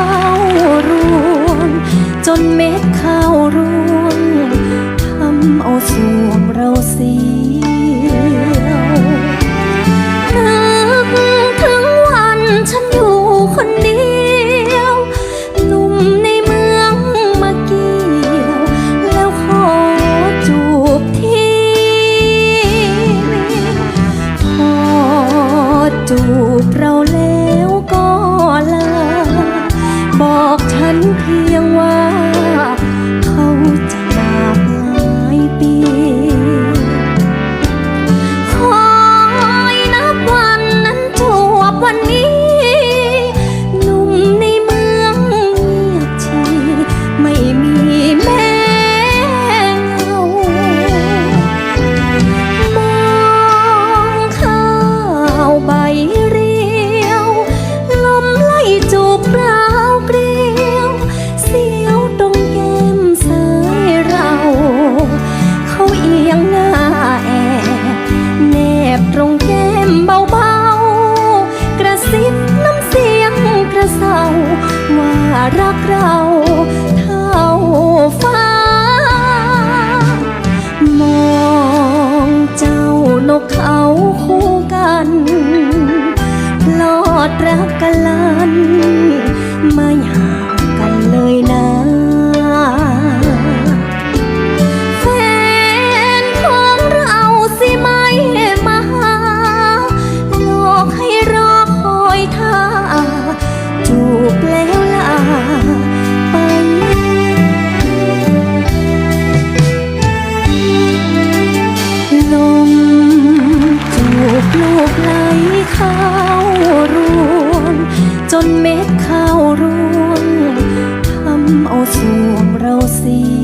าวรวงจนเม็ดข้าวรวงทำเอาสวงเราเสียวนึกถึงวันฉันอยู่คนเดียวหนุ่มในเมืองมาเกียว แล้วขอจูบทีขอจูบเรา ว่ารักเราเท่าฟ้า มองเจ้านกเขาคู่กันลอดรักกันลันไม่ห่า ไหลเข้ารวง จนเม็ดข้าวร่วงทำเอาสวงเราเสีย